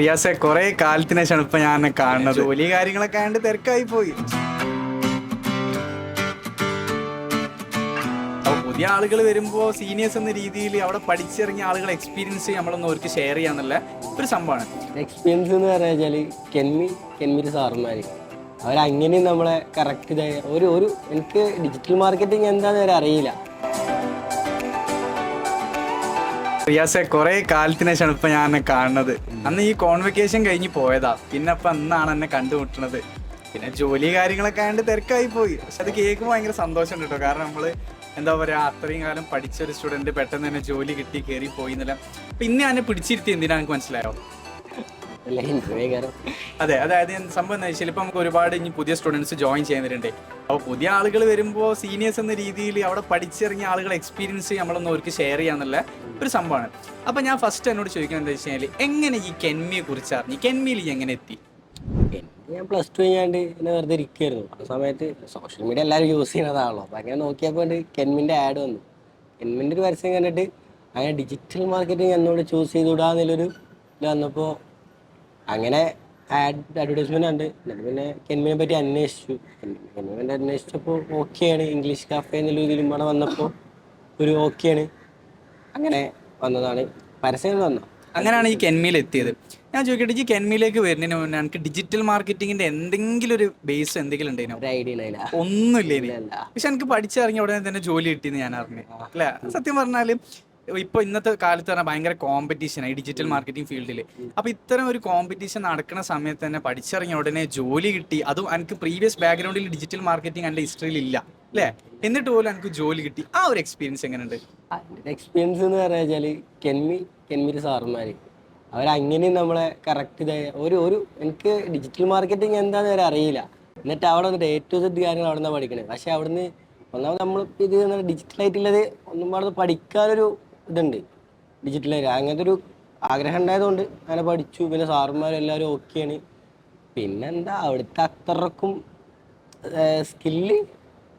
റിയാസെ കുറെ കാലത്തിന് ശേഷമാണ് ഇപ്പൊ ഞാൻ കാണുന്നത്. ജോലി കാര്യങ്ങളൊക്കെ ആയിട്ട് തിരക്കായി പോയി. അപ്പൊ പുതിയ ആളുകൾ വരുമ്പോ സീനിയേഴ്സ് എന്ന രീതിയിൽ അവിടെ പഠിച്ചിറങ്ങിയ ആളുകൾ എക്സ്പീരിയൻസ് നമ്മളൊന്ന് അവർക്ക് ഷെയർ ചെയ്യാന്നുള്ള ഒരു സംഭവമാണ്. എക്സ്പീരിയൻസ് എന്ന് പറഞ്ഞാൽ കെൻമി കെൻമിരി സാറന്മാർ അവരങ്ങനെയും നമ്മളെ കറക്റ്റ് ഒരു ഒരു എനിക്ക് ഡിജിറ്റൽ മാർക്കറ്റിംഗ് എന്താണെന്ന് വരെ അറിയില്ല. റിയാസെ കുറെ കാലത്തിന് ശേഷമാണ് ഇപ്പൊ ഞാൻ എന്നെ കാണുന്നത്. അന്ന് ഈ കോൺവെക്കേഷൻ കഴിഞ്ഞ് പോയതാ. പിന്നെ അപ്പൊ അന്നാണ് എന്നെ കണ്ടുമുട്ടണത്. പിന്നെ ജോലി കാര്യങ്ങളൊക്കെ ആയതുകൊണ്ട് തിരക്കായി പോയി. പക്ഷെ അത് കേൾക്കുമ്പോൾ ഭയങ്കര സന്തോഷമുണ്ട് കേട്ടോ. കാരണം നമ്മൾ എന്താ പറയാ അത്രയും കാലം പഠിച്ച ഒരു സ്റ്റുഡന്റ് പെട്ടെന്ന് തന്നെ ജോലി കിട്ടി കയറി പോയി എന്നല്ല. പിന്നെ എന്നെ പിടിച്ചിരുത്തി എന്തിനാ എനിക്ക് മനസ്സിലായോ? അതെ അതായത് സംഭവം എന്താ വെച്ചാൽ നമുക്ക് ഒരുപാട് ഇനി പുതിയ സ്റ്റുഡൻസ് ജോയിൻ ചെയ്യുന്നവരുണ്ട് അപ്പോൾ പുതിയ ആളുകൾ വരുമ്പോൾ സീനിയേഴ്സ് എന്ന രീതിയിൽ അവിടെ പഠിച്ചിറങ്ങിയ ആളുകളെ എക്സ്പീരിയൻസ് നമ്മളൊന്ന് അവർക്ക് ഷെയർ ചെയ്യാന്നുള്ള ഒരു സംഭവമാണ്. അപ്പം ഞാൻ ഫസ്റ്റ് എന്നോട് ചോദിക്കുന്നത് എന്താ വെച്ച് കഴിഞ്ഞാൽ എങ്ങനെ ഈ കെൻമിയെ കുറിച്ച് അറിഞ്ഞു? കെൻമിയിൽ എങ്ങനെ എത്തി? ഞാൻ പ്ലസ് ടു കഴിഞ്ഞാണ്ട് എന്നെ വെറുതെ ഇരിക്കുമായിരുന്നു ആ സമയത്ത് സോഷ്യൽ മീഡിയ എല്ലാവരും യൂസ് ചെയ്യുന്നതാണല്ലോ. അപ്പം അങ്ങനെ നോക്കിയപ്പോൾ കെൻമിന്റെ ആഡ് വന്നു. കെൻമിന്റെ ഒരു പരസ്യം കണ്ടിട്ട് അങ്ങനെ ഡിജിറ്റൽ മാർക്കറ്റിംഗ് എന്നോട് ചൂസ് ചെയ്തുവിടാന്നുള്ളൊരു ഇത് വന്നപ്പോൾ അങ്ങനെ ആഡ് അഡ്വർടൈസ്മെന്റ് ഉണ്ട്. എന്നിട്ട് പിന്നെ കെൻമിനെ പറ്റി അന്വേഷിച്ചു. കെൻമിനെ പറ്റി അന്വേഷിച്ചപ്പോൾ ഓക്കെയാണ്. ഇംഗ്ലീഷ് കഫേ എന്നുള്ള ഇതിലും ഇവിടെ വന്നപ്പോൾ ഒരു ഓക്കെയാണ്. അങ്ങനെ വന്നതാണ്. പരസ്യം വന്നു? അങ്ങനെയാണ് ഈ കെൻമിയിൽ എത്തിയത്. ഞാൻ ചോദിക്കട്ടെ ഈ കെൻമിയിലേക്ക് വരുന്നതിന് മുന്നേ എനിക്ക് ഡിജിറ്റൽ മാർക്കറ്റിംഗിന്റെ എന്തെങ്കിലും ഒരു ബേസ് എന്തെങ്കിലും ഉണ്ടായിരുന്നു ഒരു ഐഡിയ ഇല്ല. ഒന്നുമില്ല ഇല്ല പക്ഷെ എനിക്ക് പഠിച്ചിറങ്ങി ഉടനെ തന്നെ ജോലി കിട്ടിയെന്ന് ഞാൻ അറിഞ്ഞു. അല്ല? സത്യം പറഞ്ഞാൽ ഇപ്പൊ ഇന്നത്തെ കാലത്ത് പറഞ്ഞാൽ ഭയങ്കര കോമ്പറ്റീഷനായി ഡിജിറ്റൽ മാർക്കറ്റിംഗ് ഫീൽഡിൽ അപ്പൊ ഇത്തരം ഒരു കോമ്പറ്റീഷൻ നടക്കുന്ന സമയത്ത് തന്നെ പഠിച്ചിറങ്ങിയ ഉടനെ ജോലി കിട്ടി. അതും എനിക്ക് പ്രീവിയസ് ബാക്ക്ഗ്രൗണ്ടിൽ ഡിജിറ്റൽ മാർക്കറ്റിംഗ് എന്റെ ഹിസ്റ്ററിയിൽ ഇല്ല അല്ലേ എന്നിട്ട് പോലും എനിക്ക് ജോലി കിട്ടി. ആ ഒരു എക്സ്പീരിയൻസ് എങ്ങനെയുണ്ട്? എക്സ്പീരിയൻസ് എന്ന് പറഞ്ഞാൽ കെൻമി കെൻമിരി സാറന്മാർ അവരങ്ങനെയും നമ്മളെ കറക്റ്റ് ഇതായി ഒരു ഒരു എനിക്ക് ഡിജിറ്റൽ മാർക്കറ്റിംഗ് എന്താണെന്ന് വരെ അറിയില്ല. എന്നിട്ട് അവിടെ വന്നിട്ട് എ ടു സെഡ് കാര്യങ്ങൾ അവിടെ നിന്നാണ് പഠിക്കണത് പക്ഷെ അവിടുന്ന് ഒന്നാമത് നമ്മൾ ഇത് ഡിജിറ്റൽ ആയിട്ടുള്ളത് ഒന്നും അവിടെ പഠിക്കാനൊരു ഇതുണ്ട്. ഡിജിറ്റലായിട്ട് അങ്ങനത്തെ ഒരു ആഗ്രഹം ഉണ്ടായതുകൊണ്ട് അങ്ങനെ പഠിച്ചു. പിന്നെ സാറുമാരെല്ലാവരും ഓക്കെയാണ് പിന്നെന്താ? അവിടുത്തെ അത്രക്കും സ്കില്ല്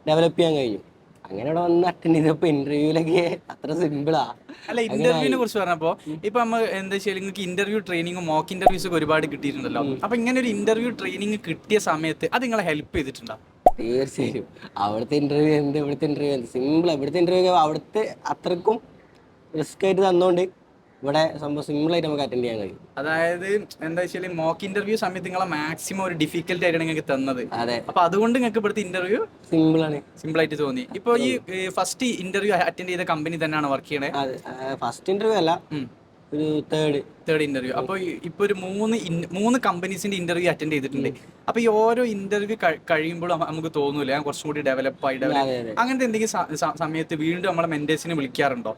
ഡെവലപ്പ് ചെയ്യാൻ കഴിയും അങ്ങനെ ഇവിടെ വന്ന് അറ്റൻഡ് ചെയ്തപ്പോ ഇന്റർവ്യൂലൊക്കെ അത്ര സിമ്പിളാ അല്ല ഇന്റർവ്യൂവിനെ കുറിച്ച് പറഞ്ഞപ്പോ ഇപ്പൊ നമ്മൾ എന്താ വെച്ചാൽ നിങ്ങൾക്ക് ഇന്റർവ്യൂ ട്രെയിനിങ്ങും മോക്ക് ഇന്റർവ്യൂസ് ഒക്കെ ഒരുപാട് കിട്ടിയിട്ടുണ്ടല്ലോ. അപ്പൊ ഇങ്ങനെ ഒരു ഇന്റർവ്യൂ ട്രെയിനിങ് കിട്ടിയ സമയത്ത് അത് നിങ്ങളെ ഹെൽപ്പ് ചെയ്തിട്ടുണ്ടോ? തീർച്ചയായും. അവിടുത്തെ ഇന്റർവ്യൂ എന്ത്? ഇവിടുത്തെ ഇന്റർവ്യൂ എന്ത്? സിമ്പിൾ ഇവിടുത്തെ ഇന്റർവ്യൂ അവിടുത്തെ അത്രക്കും റിസ്ക് ആയിട്ട് തന്നോണ്ട് ഇവിടെ സംഭവം സിമ്പിൾ ആയിട്ട് നമുക്ക് അറ്റൻഡ് ചെയ്യാൻ കഴിയും. അതായത് എന്താ വെച്ചാൽ മോക്ക് ഇന്റർവ്യൂ സമയത്ത് നിങ്ങളെ മാക്സിമം ഒരു ഡിഫിക്കൽട്ട് ആയിട്ടാണ് നിങ്ങൾക്ക് തന്നത്. അതെ. അപ്പൊ അതുകൊണ്ട് നിങ്ങൾക്ക് ഇവിടുത്തെ ഇന്റർവ്യൂ സിമ്പിൾ ആണ്. സിമ്പിൾ ആയിട്ട് തോന്നി. ഇപ്പൊ ഈ ഫസ്റ്റ് ഇന്റർവ്യൂ അറ്റൻഡ് ചെയ്ത കമ്പനി തന്നെയാണ് വർക്ക് ചെയ്യണേ? ഫസ്റ്റ് ഇന്റർവ്യൂ അല്ല. ഒരു തേർഡ് തേർഡ് ഇന്റർവ്യൂ അപ്പോൾ ഈ- ഇപ്പൊ ഒരു മൂന്ന് മൂന്ന് കമ്പനീസിന്റെ ഇന്റർവ്യൂ അറ്റൻഡ് ചെയ്തിട്ടുണ്ട്. അപ്പൊ ഈ ഓരോ ഇന്റർവ്യൂ കഴിയുമ്പോൾ നമുക്ക് തോന്നൂല ഞാൻ കുറച്ചും കൂടി ഡെവലപ്പ് ആയി ഡെവലപ്പ് അങ്ങനത്തെ എന്തെങ്കിലും സമയത്ത് വീണ്ടും നമ്മളെ മെന്റേഴ്സിനെ വിളിക്കാറുണ്ടോ?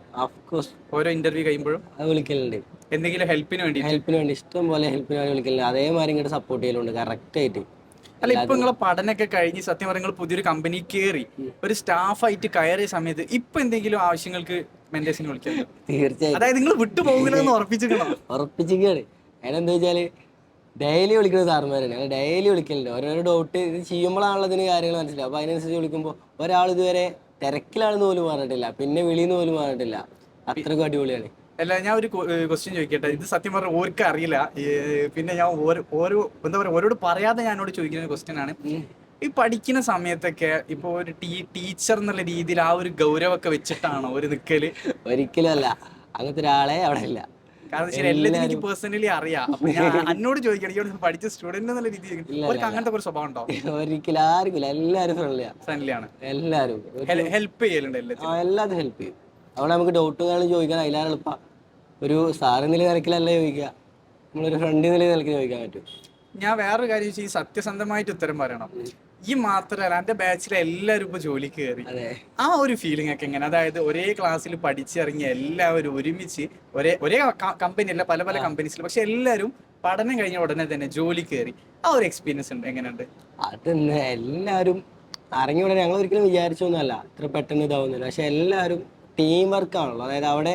ഓരോ ഇന്റർവ്യൂ കഴിയുമ്പോഴും? വിളിക്കലുണ്ട്. എന്തെങ്കിലും ഹെൽപ്പിന് വേണ്ടി ഹെൽപ്പിന് വേണ്ടി ഇഷ്ടം പോലെ ഹെൽപ്പിന് വേണ്ടി വിളിക്കലുണ്ട്. അതേമാതിരി ഇങ്ങോട്ട് സപ്പോർട്ട് ചെയ്യലുണ്ട്. കറക്റ്റ് ആയിട്ട്. അല്ല ഇപ്പൊ നിങ്ങളെ പഠനമൊക്കെ കഴിഞ്ഞ് സത്യം പറഞ്ഞാൽ നിങ്ങൾ പുതിയൊരു കമ്പനി കയറി ഒരു സ്റ്റാഫായിട്ട് കയറിയ സമയത്ത് ഇപ്പൊ എന്തെങ്കിലും ആവശ്യങ്ങൾക്ക് മെന്റേഴ്സിനെ വിളിക്കാം തീർച്ചയായും. അതായത് നിങ്ങൾ വിട്ടു പോകില്ലെന്ന് ഉറപ്പിച്ചിരിക്കണം? ഉറപ്പിച്ചിരിക്കുകയാണ് അതിനെന്താ വെച്ചാൽ ഡെയിലി വിളിക്കുന്ന സാറന്മാരാണ് ഞങ്ങൾ ഡെയിലി വിളിക്കലുണ്ട്. ഓരോരോ ഡൗട്ട് ഇത് ചെയ്യുമ്പോഴാണല്ലോ ഇതിന് കാര്യങ്ങൾ മനസ്സിലാവും അപ്പോൾ അതിനനുസരിച്ച് വിളിക്കുമ്പോൾ ഒരാൾ ഇതുവരെ തിരക്കിലാണെന്ന് പോലും പറഞ്ഞിട്ടില്ല. പിന്നെ വിളിന്ന് പോലും പറഞ്ഞിട്ടില്ല. അത്രക്കും അടിപൊളിയാണ്. അല്ല ഞാൻ ഒരു ക്വസ്റ്റ്യൻ ചോദിക്കട്ടെ? ഇത് സത്യം പറഞ്ഞാൽ ഓർക്ക് അറിയില്ല. പിന്നെ ഞാൻ ഓരോ എന്താ പറയുക ഓരോട് പറയാതെ ഞാൻ എന്നോട് ചോദിക്കുന്ന ഒരു ക്വസ്റ്റ്യൻ ആണ്. ഈ പഠിക്കുന്ന സമയത്തൊക്കെ ഇപ്പൊ ഒരു ടീ ടീച്ചർ എന്നുള്ള രീതിയിൽ ആ ഒരു ഗൗരവമൊക്കെ വെച്ചിട്ടാണോ ഒരു നിക്കൽ? ഒരിക്കലും അല്ല അങ്ങനത്തെ ഒരാളെ അവിടെ ഇല്ല. കാരണം വെച്ചാൽ എല്ലാത്തിനും എനിക്ക് പേഴ്സണലി അറിയാം. അപ്പൊ ഞാൻ എന്നോട് ചോദിക്കണം ഈ പഠിച്ച സ്റ്റുഡന്റ് എന്നുള്ള രീതിയിൽ അവർക്ക് അങ്ങനത്തെ ഒരു സ്വഭാവം ഉണ്ടോ? ഒരിക്കലും ആർക്കും ഇല്ല. എല്ലാവരും ഫ്രണ്ട്ലിയാ ഫ്രണ്ട്ലിയാണ് ഹെൽപ്പ് ചെയ്യലുണ്ട് എല്ലാത്തിനും. എല്ലാതും ഹെൽപ്പ് ചെയ്യും. അവിടെ നമുക്ക് ഡൗട്ടുകൾ ചോദിക്കാൻ അതിലാണ് എളുപ്പ. ഒരു സാറ് നില നിരക്കിലല്ല ചോദിക്കുക? നമ്മളൊരു ഫ്രണ്ട് നില നിലയ്ക്ക് ചോദിക്കാൻ പറ്റും. ഞാൻ വേറൊരു കാര്യം ഈ സത്യസന്ധമായിട്ട് ഉത്തരം പറയണം. ഈ മാത്രമല്ല എന്റെ ബാച്ചിലെ എല്ലാവരും ഇപ്പൊ ജോലിക്ക് കയറി ആ ഒരു ഫീലിംഗ് ഒക്കെ എങ്ങനെ? അതായത് ഒരേ ക്ലാസ്സിൽ പഠിച്ചിറങ്ങി എല്ലാവരും ഒരുമിച്ച് ഒരേ ഒരേ കമ്പനി അല്ല പല പല കമ്പനീസിൽ പക്ഷെ എല്ലാവരും പഠനം കഴിഞ്ഞ ഉടനെ തന്നെ ജോലി കയറി ആ ഒരു എക്സ്പീരിയൻസ് ഉണ്ട്. എങ്ങനെയുണ്ട്? അത് എല്ലാവരും അറിഞ്ഞ ഉടനെ ഞങ്ങൾ ഒരിക്കലും വിചാരിച്ചൊന്നുമല്ല ഇത്ര പെട്ടെന്ന് ഇതാവുന്നില്ല പക്ഷെ എല്ലാവരും ടീം വർക്കാണല്ലോ അതായത് അവിടെ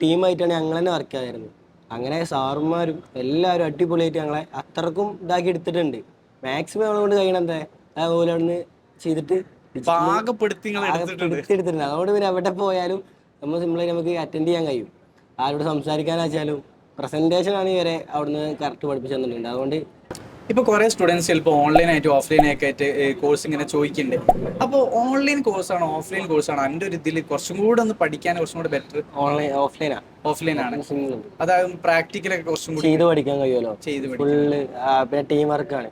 ടീമായിട്ടാണ് ഞങ്ങൾ തന്നെ വർക്ക് ചെയ്തായിരുന്നു അങ്ങനെ സാറുമാരും എല്ലാവരും അടിപൊളിയായിട്ട് ഞങ്ങളെ അത്രക്കും ഇതാക്കി എടുത്തിട്ടുണ്ട്. മാക്സിമം ഞങ്ങൾ കൊണ്ട് കഴിയണത് അതുപോലെ അവിടുന്ന് ചെയ്തിട്ട് പാകപ്പെടുത്തി എടുത്തിട്ടുണ്ട്. അതുകൊണ്ട് പിന്നെ എവിടെ പോയാലും നമ്മൾ സിമ്പിളായി നമുക്ക് അറ്റൻഡ് ചെയ്യാൻ കഴിയും. ആരോട് സംസാരിക്കാനാച്ചാലും പ്രസന്റേഷൻ ആണ് ഇവരെ അവിടുന്ന് കറക്റ്റ് പഠിപ്പിച്ചു തന്നിട്ടുണ്ട്. അതുകൊണ്ട് ഇപ്പൊ കുറെ സ്റ്റുഡൻസ് ചിലപ്പോൾ ഓൺലൈൻ ആയിട്ട് ഓഫ്ലൈൻ ഒക്കെ ആയിട്ട് കോഴ്സ് ഇങ്ങനെ ചോദിക്കുന്നുണ്ട് അപ്പോൾ ഓൺലൈൻ കോഴ്സാണോ ഓഫ്ലൈൻ കോഴ്സാണോ എന്റെ ഒരു ഇതിൽ കുറച്ചും കൂടെ ഒന്ന് പഠിക്കാൻ കുറച്ചും കൂടെ ബെറ്റർ ഓൺലൈൻ ഓഫ്ലൈനാ ഓഫ്ലൈൻ ആണ്. അതായത് പ്രാക്ടിക്കലൊക്കെ കുറച്ചും കൂടി ചെയ്ത് പഠിക്കാൻ കഴിയുമല്ലോ? ചെയ്ത് ഫുള്ള് പിന്നെ ടീം വർക്കാണ്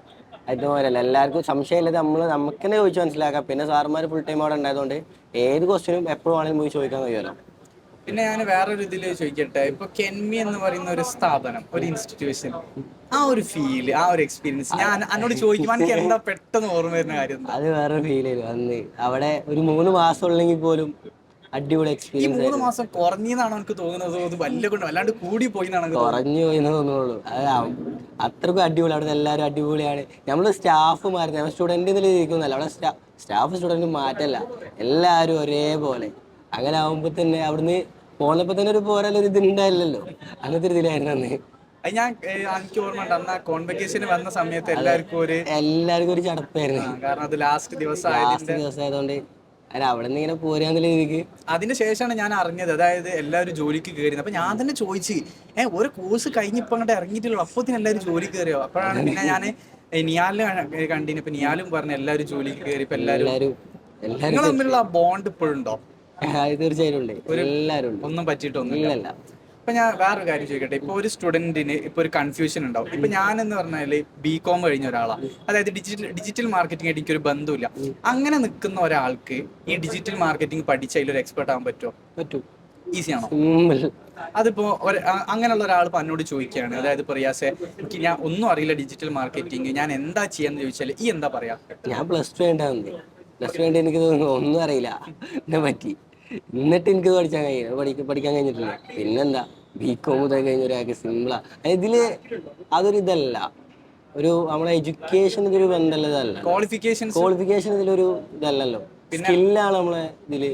അതുപോലെയല്ല എല്ലാവർക്കും സംശയമില്ലാതെ നമ്മൾ നമുക്ക് തന്നെ ചോദിച്ച് മനസ്സിലാക്കാം. പിന്നെ സാർമാർ ഫുൾ ടൈം അവിടെ ഉണ്ടായതുകൊണ്ട് ഏത് ക്വസ്റ്റിനും എപ്പോഴും ആണെങ്കിലും പോയി ചോദിക്കാൻ കഴിയുമല്ലോ? പിന്നെ ഞാൻ വേറൊരു ഇതിൽ ചോദിക്കട്ടെ? ഇപ്പൊ കെൻമി എന്ന് പറയുന്ന ഒരു സ്ഥാപനം ഒരു ഇൻസ്റ്റിറ്റ്യൂഷൻ ആ ഒരു ഫീൽ ആ ഒരു എക്സ്പീരിയൻസ് ഞാൻ എന്നോട് ചോദിക്കുമ്പോൾ എനിക്ക് എന്താ പെട്ടെന്ന് ഓർമ്മ വരുന്ന കാര്യം എന്താ? അത് വേറെ ഫീൽ ചെയ്തു അന്ന് അവിടെ ഒരു മൂന്ന് മാസം ഉള്ളെങ്കിൽ പോലും അടിപൊളി ഈ എക്സ്പീരിയൻസ് മൂന്ന് മാസം കുറഞ്ഞെന്നാണ് എനിക്ക് തോന്നുന്നത്? അത് വലിയ കൊണ്ട് വല്ലാണ്ട് കൂടി പോയി എന്നാണ് എനിക്ക് തോന്നുന്നത്? കുറഞ്ഞു പോയി എന്ന് അത് ആ- അത്രക്കും അടിപൊളി. അവിടെ എല്ലാവരും അടിപൊളിയാണ്. നമ്മൾ സ്റ്റാഫുമാർ സ്റ്റുഡന്റ് ഇതിൽ ഇരിക്കുന്നല്ല അവിടെ സ്റ്റാഫ് സ്റ്റുഡന്റ് മാറ്റല്ല. എല്ലാവരും ഒരേപോലെ. അങ്ങനെ ആവുമ്പോ തന്നെ അവിടുന്ന് പോന്നപ്പോ തന്നെ ഒരു പോരാലൊരു ഒരു ഇതുണ്ടായില്ലല്ലോ അങ്ങനത്തെ ഒരു ഇതിലായിരുന്നു അന്ന്. ഞാൻ എനിക്ക് ഓർമ്മ ഉണ്ട്. അന്ന് കോൺവെക്കേഷന് വന്ന സമയത്ത് എല്ലാവർക്കും ഒരു എല്ലാവർക്കും ഒരു ചടപ്പായിരുന്നു. കാരണം അത് ലാസ്റ്റ് ദിവസം ലാസ്റ്റ് ദിവസം ആയതുകൊണ്ട് അല്ല അവിടെ നിന്ന് ഇങ്ങനെ പോരാന്നുള്ള രീതിക്ക്. അതിന് ശേഷമാണ് ഞാൻ അറിഞ്ഞത്. അതായത് എല്ലാവരും ജോലിക്ക് കയറി അപ്പൊ ഞാൻ തന്നെ ചോദിച്ച് ഏഹ് ഒരു കോഴ്സ് കഴിഞ്ഞിപ്പോ അങ്ങോട്ട് ഇറങ്ങിയിട്ടുള്ളൂ അപ്പത്തിന് എല്ലാവരും ജോലിക്ക് കയറിയോ അപ്പോഴാണ് പിന്നെ ഞാൻ നിയാലിനെ കണ്ടിന്. ഇപ്പൊ നിയാലും പറഞ്ഞു എല്ലാവരും ജോലിക്ക് കയറി ഇപ്പൊ എല്ലാവരും എല്ലാവരും തമ്മിലുള്ള ബോണ്ട് ഇപ്പോഴുണ്ടോ? തീർച്ചയായിട്ടും ഉണ്ട്. എല്ലാവരും ഉണ്ട്. ഒന്നും പറ്റിയിട്ടൊന്നും ഇല്ലല്ല. ഇപ്പൊ ഞാൻ വേറൊരു കാര്യം ചോദിക്കട്ടെ. ഇപ്പൊ ഒരു സ്റ്റുഡന്റിന് ഇപ്പൊ ഒരു കൺഫ്യൂഷൻ ഉണ്ടാവും. ഇപ്പൊ ഞാൻ എന്ന് പറഞ്ഞാൽ ബി കോം കഴിഞ്ഞ ഒരാളാണ് അതായത് ഡിജിറ്റൽ ഡിജിറ്റൽ മാർക്കറ്റിംഗ് ആയിട്ട് എനിക്കൊരു ബന്ധമില്ല അങ്ങനെ നിൽക്കുന്ന ഒരാൾക്ക് ഈ ഡിജിറ്റൽ മാർക്കറ്റിംഗ് പഠിച്ച അതിലൊരു എക്സ്പെർട്ട് ആവാൻ പറ്റുമോ പറ്റൂ. ഈസി ആണോ? സിമ്പിൾ. അതിപ്പോ അങ്ങനെയുള്ള ഒരാൾ ഇപ്പൊ എന്നോട് ചോദിക്കുകയാണ്. അതായത് ഇപ്പൊ റിയാസെ എനിക്ക് ഞാൻ ഒന്നും അറിയില്ല ഡിജിറ്റൽ മാർക്കറ്റിംഗ് ഞാൻ എന്താ ചെയ്യാന്ന് ചോദിച്ചാൽ ഈ എന്താ പറയാ? ഞാൻ പ്ലസ് ടു പ്ലസ് ടു എനിക്ക് തോന്നുന്നു ഒന്നും അറിയില്ല. എന്നെ പറ്റി. എന്നിട്ട് എനിക്ക് പഠിക്കാൻ കഴിയും പഠിക്ക പഠിക്കാൻ കഴിഞ്ഞിട്ടില്ല. പിന്നെന്താ? ബി കോം മുതൽ കഴിഞ്ഞ ഒരാൾക്ക് സിമ്പിളാ ഇതിൽ അതൊരു ഇതല്ല. ഒരു നമ്മളെ എഡ്യൂക്കേഷൻ ഇതൊരു ബന്ധമല്ല ഇതല്ല ക്വാളിഫിക്കേഷൻ ക്വാളിഫിക്കേഷൻ ഇതിലൊരു ഇതല്ലല്ലോ. സ്കില്ലാണ് നമ്മളെ ഇതിൽ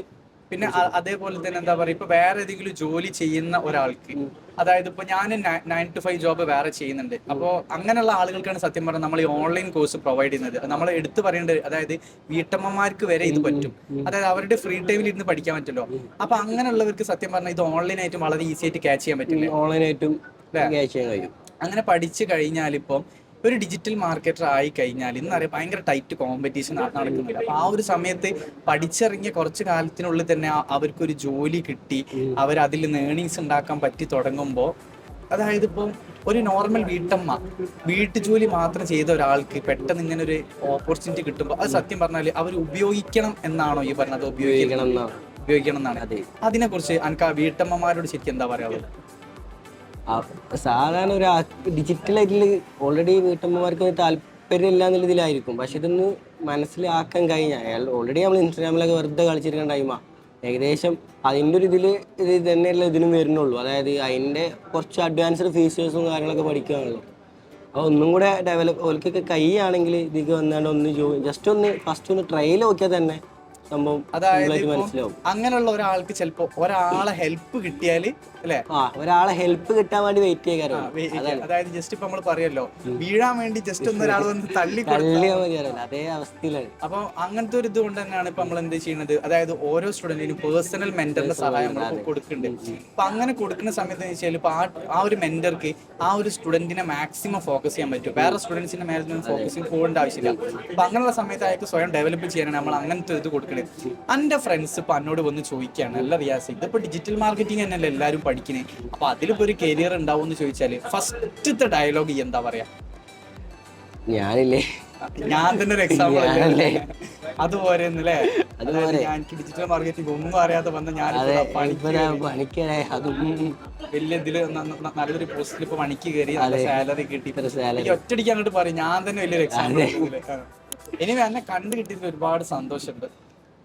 പിന്നെ അതേപോലെ തന്നെ എന്താ പറയുക ഇപ്പൊ വേറെ ഏതെങ്കിലും ജോലി ചെയ്യുന്ന ഒരാൾക്ക് അതായത് ഇപ്പൊ ഞാൻ നയൻ ടു ഫൈവ് ജോബ് വേറെ ചെയ്യുന്നുണ്ട്. അപ്പോൾ അങ്ങനെയുള്ള ആളുകൾക്കാണ് സത്യം പറഞ്ഞാൽ നമ്മൾ ഈ ഓൺലൈൻ കോഴ്സ് പ്രൊവൈഡ് ചെയ്യുന്നത്. നമ്മൾ എടുത്തു പറയേണ്ടത് അതായത് വീട്ടമ്മമാർക്ക് വരെ ഇത് പറ്റും. അതായത് അവരുടെ ഫ്രീ ടൈമിൽ ഇരുന്ന് പഠിക്കാൻ പറ്റുമല്ലോ. അപ്പൊ അങ്ങനെയുള്ളവർക്ക് സത്യം പറഞ്ഞാൽ ഇത് ഓൺലൈൻ ആയിട്ടും വളരെ ഈസി ആയിട്ട് ക്യാച്ച് ചെയ്യാൻ പറ്റില്ല? ഓൺലൈനായിട്ടും ക്യാച്ച് ചെയ്യാൻ കഴിയും. അങ്ങനെ പഠിച്ചു കഴിഞ്ഞാൽ ഇപ്പം ഒരു ഡിജിറ്റൽ മാർക്കറ്റർ ആയി കഴിഞ്ഞാൽ ഇന്നറിയാം ഭയങ്കര ടൈറ്റ് കോമ്പറ്റീഷൻ നടക്കുന്നുണ്ട്. അപ്പൊ ആ ഒരു സമയത്ത് പഠിച്ചിറങ്ങിയ കുറച്ച് കാലത്തിനുള്ളിൽ തന്നെ അവർക്കൊരു ജോലി കിട്ടി. അവർ അതിൽ നിന്ന് ഏണിങ്സ് ഉണ്ടാക്കാൻ പറ്റി തുടങ്ങുമ്പോൾ അതായത് ഇപ്പം ഒരു നോർമൽ വീട്ടമ്മ വീട്ടുജോലി മാത്രം ചെയ്ത ഒരാൾക്ക് പെട്ടെന്ന് ഇങ്ങനെ ഒരു ഓപ്പർച്യൂണിറ്റി കിട്ടുമ്പോൾ അത് സത്യം പറഞ്ഞാൽ അവർ ഉപയോഗിക്കണം എന്നാണോ ഈ പറഞ്ഞത്? ഉപയോഗിക്കണം ഉപയോഗിക്കണം എന്നാണ്. ഉപയോഗിക്കണം എന്നാണ്. അതെ. അതിനെ കുറിച്ച് എനിക്ക് ആ വീട്ടമ്മമാരോട് ശരിക്കും എന്താ പറയാനുള്ളത്? ആ, സാധാരണ ഒരു ഡിജിറ്റൽ ഡിജിറ്റലായിട്ടുള്ള ഓൾറെഡി വീട്ടമ്മമാർക്ക് താല്പര്യം ഇല്ല എന്നുള്ള ഇതിലായിരിക്കും. പക്ഷെ ഇതൊന്ന് മനസ്സിലാക്കാൻ കഴിഞ്ഞാൽ അയാൾ ഓൾറെഡി നമ്മൾ ഇൻസ്റ്റാഗ്രാമിലൊക്കെ വെറുതെ കളിച്ചിരിക്കുന്ന ടൈമാ ഏകദേശം അതിന്റെ ഒരു ഇതിൽ ഇത് തന്നെയല്ല ഇതിനും വരുന്നുള്ളൂ. അതായത് അതിന്റെ കുറച്ച് അഡ്വാൻസ്ഡ് ഫീച്ചേഴ്സും കാര്യങ്ങളൊക്കെ പഠിക്കുകയാണല്ലോ. അപ്പോൾ ഒന്നും കൂടെ ഡെവലപ്പ് ഓൽക്കൊക്കെ കൈയാണെങ്കിൽ ഇതിലേക്ക് വന്നാണ്ട് ഒന്ന് ജോ ജസ്റ്റ് ഒന്ന് ഫസ്റ്റ് ഒന്ന് ട്രയൽ നോക്കിയാൽ തന്നെ സംഭവം അതായത് ഇപ്പം മനസ്സിലാവും. അങ്ങനെയുള്ള ഒരാൾക്ക് ചിലപ്പോ ഒരാളെ ഹെൽപ്പ് കിട്ടിയാൽ അല്ലെ? ആ ഒരാളെ ഹെൽപ്പ് കിട്ടാൻ വേണ്ടി വെയിറ്റ് ചെയ്യാൻ അതായത് ജസ്റ്റ് ഇപ്പൊ നമ്മൾ പറയല്ലോ വീഴാൻ വേണ്ടി ജസ്റ്റ് ഒന്ന് ഒരാൾ വന്ന് തള്ളി അതേ അവസ്ഥയിലാണ്. അപ്പൊ അങ്ങനത്തെ ഒരു ഇത് കൊണ്ട് തന്നെയാണ് ഇപ്പൊ നമ്മൾ എന്ത് ചെയ്യുന്നത്? അതായത് ഓരോ സ്റ്റുഡന്റിനും പേഴ്സണൽ മെന്ററിന്റെ സഹായം നമ്മൾ കൊടുക്കുന്നുണ്ട്. അപ്പൊ അങ്ങനെ കൊടുക്കുന്ന സമയത്ത് എന്ന് വെച്ചാൽ ഇപ്പൊ ആ ഒരു മെന്റർക്ക് ആ ഒരു സ്റ്റുഡന്റിനെ മാക്സിമം ഫോക്കസ് ചെയ്യാൻ പറ്റും. വേറെ സ്റ്റുഡൻസിന്റെ മേലെ ഫോക്കസ് ഫോക്കസിങ് പോകേണ്ട ആവശ്യമില്ല. അപ്പൊ അങ്ങനെയുള്ള സമയത്ത് അയാൾക്ക് സ്വയം ഡെവലപ്പ് ചെയ്യാനാണ് നമ്മൾ അങ്ങനത്തെ ഇത് കൊടുക്കുന്നത് എന്റെ ഫ്രണ്ട്സ് ഇപ്പം എന്നോട് വന്ന് ചോദിക്കുകയാണ് അല്ല റിയാസ് ഇതിപ്പോൾ ഡിജിറ്റൽ മാർക്കറ്റിംഗ് തന്നെയല്ലേ എല്ലാവരും പഠിക്കുന്നത് അപ്പോൾ അതിലിപ്പോൾ ഒരു കരിയർ ഉണ്ടാവും എന്ന് ചോദിച്ചാൽ ഫസ്റ്റത്തെ ഡയലോഗ് എന്താ പറയാ? ഞാനില്ലേ. ഞാൻ തന്നെ ഒരു എക്സാമ്പിൾ? അതുപോലെ അല്ലേ ഞാൻ എനിക്ക് ഡിജിറ്റൽ മാർക്കറ്റിംഗ് ഒന്നും അറിയാതെ വന്ന ഞാൻ വലിയ ഇതിൽ നല്ലൊരു പോസ്റ്റിൽ ഇപ്പൊ പണിക്ക് കയറി നല്ല സാലറി കിട്ടി. ഒറ്റടിക്കാനായിട്ട് പറയും ഞാൻ തന്നെ വലിയൊരു എക്സാമ്പിൾ ഇനി എന്നെ കണ്ടു കിട്ടിയതിൽ ഒരുപാട് സന്തോഷമുണ്ട്.